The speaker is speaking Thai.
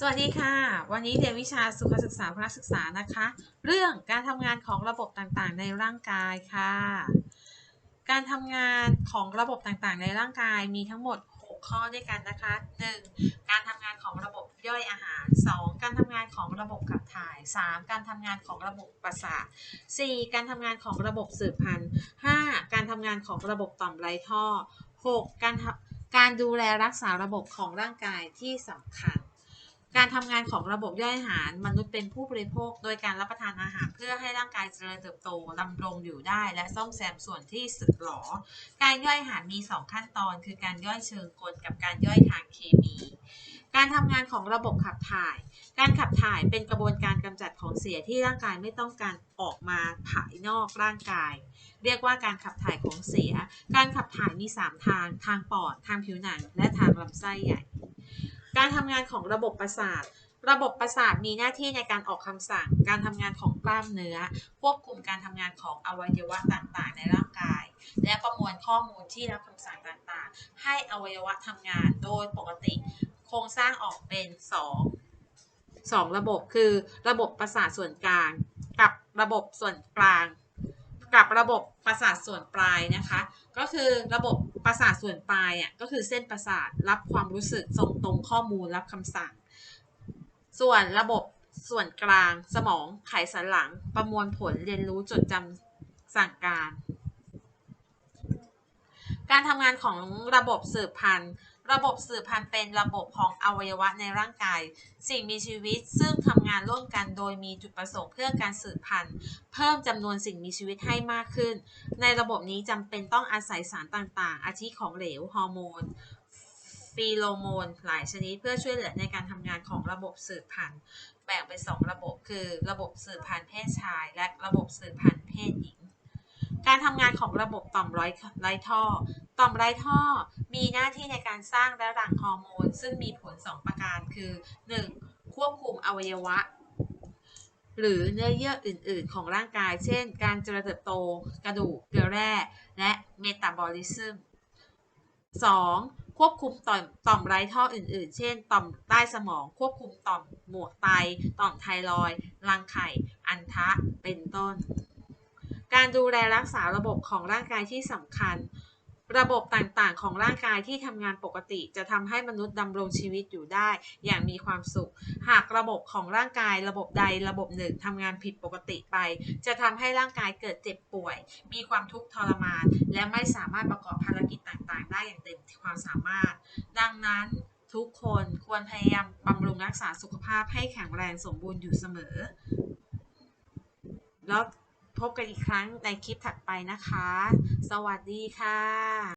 สวัสดีค่ะ วันนี้เรียนวิชาสุขศึกษาพละศึกษานะคะ เรื่องการทำงานของระบบต่างๆ ในร่างกายค่ะ การทำงานของระบบต่างๆ ในร่างกายมีทั้งหมด 6 ข้อด้วยกันนะคะ 1. การทำงานของระบบย่อยอาหาร 2. การทำงานของระบบขับถ่าย 3. การทำงานของระบบประสาท 4. การทำงานของระบบสืบพันธุ์ 5. การทำงานของระบบต่อมไรท่อ 6. การการดูแลรักษาระบบของร่างกายที่สำคัญ การทำงานของระบบย่อยอาหาร มนุษย์เป็นผู้บริโภค โดยการรับประทานอาหารเพื่อให้ร่างกายเจริญเติบโตดำรงอยู่ได้ และซ่อมแซมส่วนที่สึกหรอ การย่อยอาหารมี 2 ขั้นตอน คือการย่อยเชิงกลกับการย่อยทางเคมี การทำงานของระบบขับถ่าย การขับถ่ายเป็นกระบวนการกำจัดของเสียที่ร่างกายไม่ต้องการออกมาภายนอกร่างกาย เรียกว่าการขับถ่ายของเสีย การขับถ่ายมี 3 ทาง ทางปอด ทางผิวหนัง และทางลำไส้ใหญ่ การทำงานของระบบประสาท ระบบประสาทมีหน้าที่ในการออกคำสั่ง การทำงานของกล้ามเนื้อ ควบคุมการทำงานของอวัยวะต่างๆ ในร่างกาย และประมวลข้อมูลที่รับคำสั่งต่างๆ ให้อวัยวะทำงาน โดยปกติโครงสร้างออกเป็น 2 2 ระบบคือระบบประสาทส่วนกลาง กับระบบส่วนกลาง กับระบบประสาทส่วนปลายนะคะ ก็คือระบบประสาทส่วนปลายอะก็คือเส้นประสาทรับความรู้สึกส่งตรงข้อมูลรับคำสั่ง ส่วนระบบส่วนกลางสมองไขสันหลังประมวลผลเรียนรู้จดจำสั่งการ การทำงานของระบบสืบพันธุ์ระบบสืบพันธุ์เป็นระบบของอวัยวะในร่างกาย สิ่งมีชีวิตซึ่งทำงานร่วมกันโดยมีจุดประสงค์เพื่อการสืบพันธุ์ เพิ่มจำนวนสิ่งมีชีวิตให้มากขึ้น ในระบบนี้จำเป็นต้องอาศัยสารต่างๆ อาทิของเหลวฮอร์โมนฟีโรโมนหลายชนิดเพื่อช่วยเหลือในการทำงานของระบบสืบพันธุ์ แบ่งเป็น2ระบบคือระบบสืบพันธุ์เพศชาย และระบบสืบพันธุ์ การทำงานของระบบต่อมไร้ไรท่อ ต่อมไร้ท่อมีหน้าที่ในการสร้างและหลั่งฮอร์โมน ซึ่งมีผล 2 ประการคือ 1. ควบคุมอวัยวะ หรือเนื้อเยื่ออื่น ๆ ของร่างกาย เช่น การเจริญเติบโต กระดูกเกลือแร่ และเมตาบอลิซึม 2. ควบคุมต่อมต่อมไร้ท่ออื่น ๆ เช่น ต่อมใต้สมอง ควบคุมต่อมหมวกไต ต่อมไทรอย รังไข่ อันทะ เป็นต้น การดูแลรักษาระบบของร่างกายที่สำคัญ ระบบต่างๆ ของร่างกายที่ทำงานปกติ จะทำให้มนุษย์ดำรงชีวิตอยู่ได้ อย่างมีความสุข หากระบบของร่างกายระบบใดระบบหนึ่งทำงานผิดปกติไป จะทำให้ร่างกายเกิดเจ็บป่วย มีความทุกข์ทรมาน และไม่สามารถประกอบภารกิจต่างๆ ได้อย่างเต็มความสามารถ ดังนั้นทุกคนควรพยายามบำรุงรักษาสุขภาพให้แข็งแรงสมบูรณ์อยู่เสมอ แล้ว พบกันอีกครั้งในคลิปถัดไปนะคะ สวัสดีค่ะ